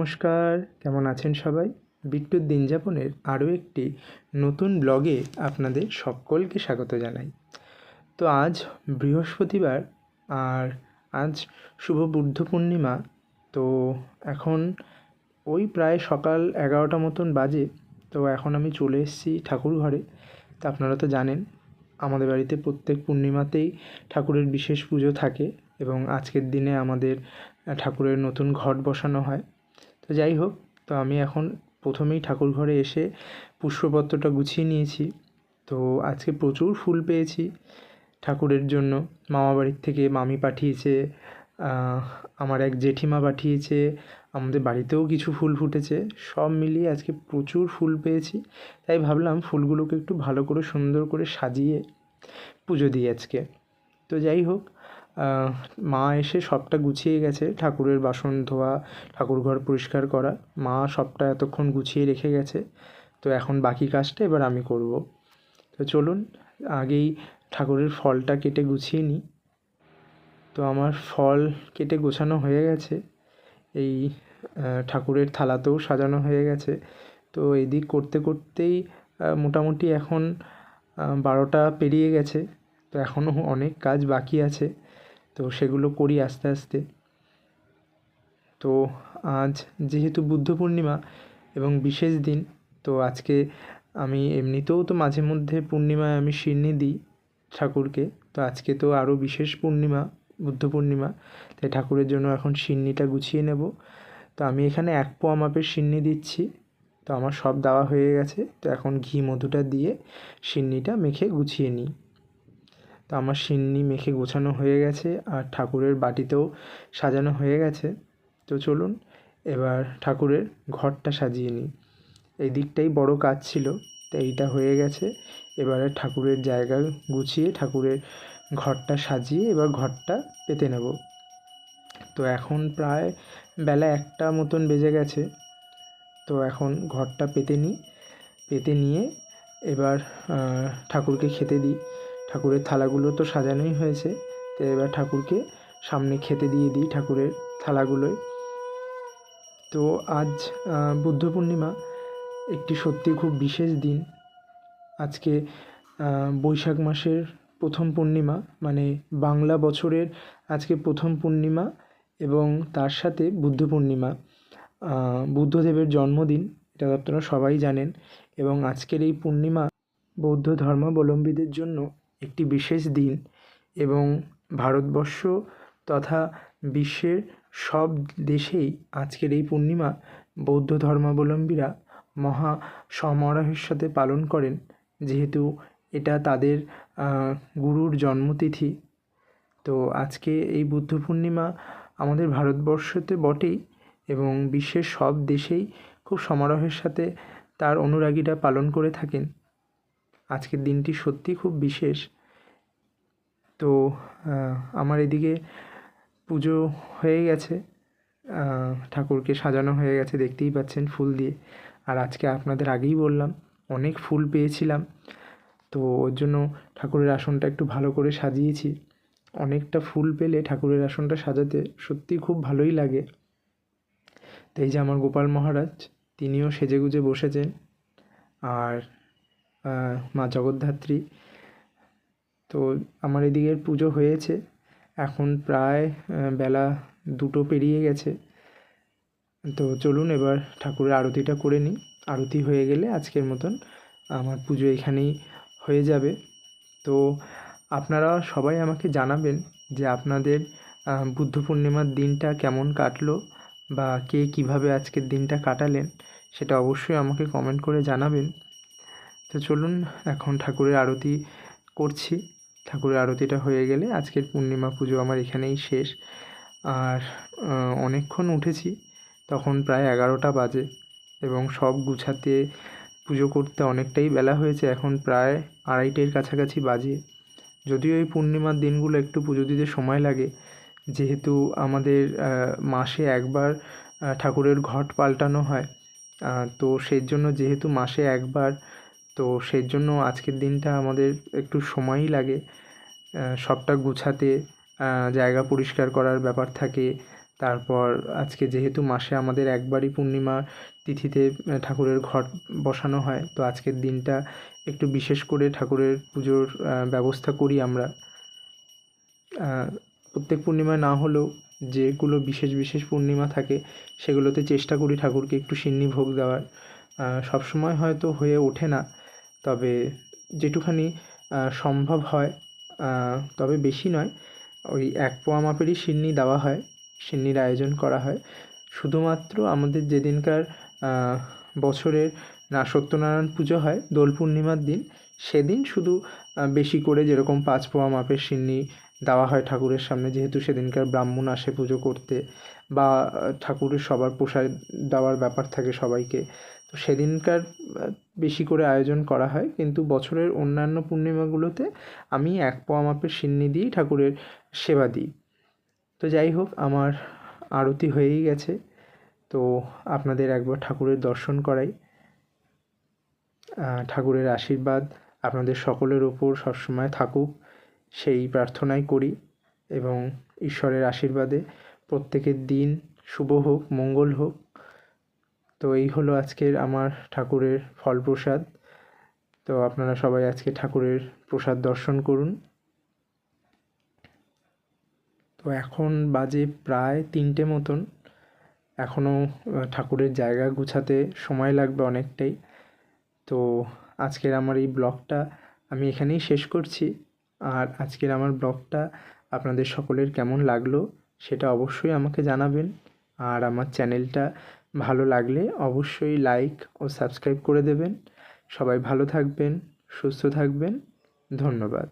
নমস্কার, কেমন আছেন সবাই? বিট্টুর দিনযাপনের আরও একটি নতুন ব্লগে আপনাদের সকলকে স্বাগত জানাই। তো আজ বৃহস্পতিবার আর আজ শুভ বুদ্ধ পূর্ণিমা। তো এখন ওই প্রায় সকাল এগারোটা মতন বাজে, তো এখন আমি চলে এসেছি ঠাকুর ঘরে। তো আপনারা তো জানেন, আমাদের বাড়িতে প্রত্যেক পূর্ণিমাতেই ঠাকুরের বিশেষ পুজো থাকে এবং আজকের দিনে আমাদের ঠাকুরের নতুন ঘট বসানো হয়। তো যাই হোক, তো আমি এখন প্রথমেই ঠাকুর ঘরে এসে পুষ্পপত্রটা গুছিয়ে নিয়েছি। তো আজকে প্রচুর ফুল পেয়েছি ঠাকুরের জন্য। মামা বাড়ির থেকে মামি পাঠিয়েছে আমার এক জেঠিমা পাঠিয়েছে, আমাদের বাড়িতেও কিছু ফুল ফুটেছে, সব মিলিয়ে আজকে প্রচুর ফুল পেয়েছি। তাই ভাবলাম ফুলগুলোকে একটু ভালো করে সুন্দর করে সাজিয়ে পুজো দিই আজকে। তো যাই হোক মা এসে সবটা গুছিয়ে গেছে, ঠাকুরের বাসন ধোয়া ঠাকুর ঘর পরিষ্কার করা। মা সবটা এতক্ষণ গুছিয়ে রেখে গেছে, তো এখন বাকি কাজটা এবার আমি করব। তো চলুন, আগেই ঠাকুরের ফলটা কেটে গুছিয়ে নিই। তো আমার ফল কেটে গোছানো হয়ে গেছে, এই ঠাকুরের থালাতেও সাজানো হয়ে গেছে। তো এদিক করতে করতেই মোটামুটি এখন বারোটা পেরিয়ে গেছে, তো এখনও অনেক কাজ বাকি আছে। তো সেগুলো করি আস্তে আস্তে। তো আজ যেহেতু বুদ্ধ পূর্ণিমা এবং বিশেষ দিন, তো আজকে আমি এমনিতেও তো মাঝে মধ্যে পূর্ণিমায় আমি শিরনি দিই ঠাকুরকে। তো আজকে তো আরও বিশেষ পূর্ণিমা, বুদ্ধ পূর্ণিমা, তাই ঠাকুরের জন্য এখন সিন্নিটা গুছিয়ে নেব। তো আমি এখানে এক পোয়া মাপের সিন্নি দিচ্ছি। তো আমার সব দেওয়া হয়ে গেছে। তো এখন ঘি মধুটা দিয়ে সিন্নিটা মেখে গুছিয়ে নিই। তো আমার সিন্নি মেখে গোছানো হয়ে গেছে আর ঠাকুরের বাটিতেও সাজানো হয়ে গেছে। তো চলুন এবার ঠাকুরের ঘরটা সাজিয়ে নিই। এই দিকটাই বড় কাজ ছিল, তো এইটা হয়ে গেছে। এবারে ঠাকুরের জায়গা গুছিয়ে ঠাকুরের ঘরটা সাজিয়ে এবার ঘরটা পেতে নেব। তো এখন প্রায় বেলা একটা মতন বেজে গেছে। তো এখন ঘরটা পেতে নিই। পেতে নিয়ে এবার ঠাকুরকে খেতে দিই। ঠাকুরের থালাগুলো তো সাজানোই হয়েছে, তো এবার ঠাকুরকে সামনে খেতে দিয়ে দিই ঠাকুরের থালাগুলোয়। তো আজ বুদ্ধ পূর্ণিমা একটি সত্যি খুব বিশেষ দিন। আজকে বৈশাখ মাসের প্রথম পূর্ণিমা মানে বাংলা বছরের আজকে প্রথম পূর্ণিমা এবং তার সাথে বুদ্ধ পূর্ণিমা। বুদ্ধদেবের জন্মদিন, এটা আপনারা সবাই জানেন এবং আজকের এই পূর্ণিমা বৌদ্ধ ধর্মাবলম্বীদের জন্য একটি বিশেষ দিন এবং ভারতবর্ষ তথা বিশ্বের সব দেশেই আজকের এই পূর্ণিমা বৌদ্ধ ধর্মাবলম্বীরা মহা সমারোহের সাথে পালন করেন, যেহেতু এটা তাদের গুরুর জন্মতিথি। তো আজকে এই বুদ্ধ পূর্ণিমা আমাদের ভারতবর্ষতে বটেই এবং বিশ্বের সব দেশেই খুব সমারোহের সাথে তার অনুরাগীরা পালন করে থাকেন। আজকের দিনটি সত্যিই খুব বিশেষ। তো আমার এদিকে পুজো হয়ে গেছে। ঠাকুরকে সাজানো হয়ে গেছে, দেখতেই পাচ্ছেন ফুল দিয়ে। আর আজকে আপনাদের আগেই বললাম, অনেক ফুল পেয়েছিলাম। তো, ওর জন্য ঠাকুরের আসনটা একটু ভালো করে সাজিয়েছি। অনেকটা ফুল পেলে ঠাকুরের আসনটা সাজাতে সত্যিই খুব ভালোই লাগে। তো এই যে আমার গোপাল মহারাজ, তিনিও সেজেগুজে বসেছেন। আর মা জগদ্ধাত্রী। তো আমার এদিকের পুজো হয়েছে। এখন প্রায় বেলা দুটো পেরিয়ে গেছে। তো চলুন এবার ঠাকুরের আরতিটা করে নিই। আরতি হয়ে গেলে আজকের মতন আমার পুজো এখানেই হয়ে যাবে। তো আপনারা সবাই আমাকে জানাবেন যে আপনাদের বুদ্ধ পূর্ণিমার দিনটা কেমন কাটলো বা কে কীভাবে আজকের দিনটা কাটালেন, সেটা অবশ্যই আমাকে কমেন্ট করে জানাবেন। তো চলুন এখন ঠাকুরের আরতি করছি। ঠাকুরের আরতিটা হয়ে গেলে আজকের পূর্ণিমা পুজো আমার এখানেই শেষ। আর অনেকক্ষণ উঠেছি, তখন প্রায় এগারোটা বাজে এবং সব গুছাতে পুজো করতে অনেকটাই বেলা হয়েছে, এখন প্রায় আড়াইটের কাছাকাছি বাজে। যদিও এই পূর্ণিমার দিনগুলো একটু পুজো দিতে সময় লাগে, যেহেতু আমাদের মাসে একবার ঠাকুরের ঘট পাল্টানো হয় তো সেই জন্য যেহেতু মাসে একবার তো সেই জন্য আজকের দিনটা আমাদের একটু সময়ই লাগে সবটা গুছাতে জায়গা পরিষ্কার করার ব্যাপার থাকে। তারপর আজকে যেহেতু মাসে আমাদের একবারই পূর্ণিমা তিথিতে ঠাকুরের ঘট বসানো হয়, তো আজকের দিনটা একটু বিশেষ করে ঠাকুরের পুজোর ব্যবস্থা করি আমরা। প্রত্যেক পূর্ণিমায় না হলেও যেগুলো বিশেষ বিশেষ পূর্ণিমা থাকে, সেগুলোতে চেষ্টা করি ঠাকুরকে একটু সিন্নি ভোগ দেওয়ার। সবসময় হয়তো হয়ে ওঠে না তবে যেটুখানি সম্ভব হয় তবে বেশি নয়। ওই এক পোয়া মাপেরই সিন্নি দেওয়া হয়, সিন্নির আয়োজন করা হয়। শুধুমাত্র আমাদের যেদিনকার বছরের না সত্যনারায়ণ পুজো হয়, দোল পূর্ণিমার দিন, সেদিন শুধু বেশি করে যেরকম পাঁচ পোয়া মাপের সিন্নি দেওয়া হয় ঠাকুরের সামনে, যেহেতু সেদিনকার ব্রাহ্মণ আসে পুজো করতে বা, ঠাকুরের সবার প্রসাদ দেওয়ার ব্যাপার থাকে সবাইকে তো সেদিনকার বেশি করে আয়োজন করা হয়। কিন্তু বছরের অন্যান্য পূর্ণিমাগুলোতে আমি এক পোয়া মাপের সিন্নি দিয়েই ঠাকুরের সেবা দিই। তো যাই হোক, আমার আরতি হয়েই গেছে। তো আপনাদের একবার ঠাকুরের দর্শন করাই। ঠাকুরের আশীর্বাদ আপনাদের সকলের ওপর সবসময় থাকুক। সেই প্রার্থনাই করি এবং ঈশ্বরের আশীর্বাদে প্রত্যেকের দিন শুভ হোক, মঙ্গল হোক। তো এই হলো আজকের আমার ঠাকুরের ফল প্রসাদ তো আপনারা সবাই আজকে ঠাকুরের প্রসাদ দর্শন করুন। তো এখন বাজে প্রায় তিনটে মতন। এখনও ঠাকুরের জায়গা গুছাতে সময় লাগবে অনেকটাই। তো আজকের আমার এই ব্লগটা আমি এখানেই শেষ করছি। আর আজকের আমার ব্লগটা আপনাদের সকলের কেমন লাগল সেটা অবশ্যই আমাকে জানাবেন। আর আমার চ্যানেলটা ভালো লাগলে অবশ্যই লাইক ও সাবস্ক্রাইব করে দেবেন। সবাই ভালো থাকবেন সুস্থ থাকবেন। ধন্যবাদ।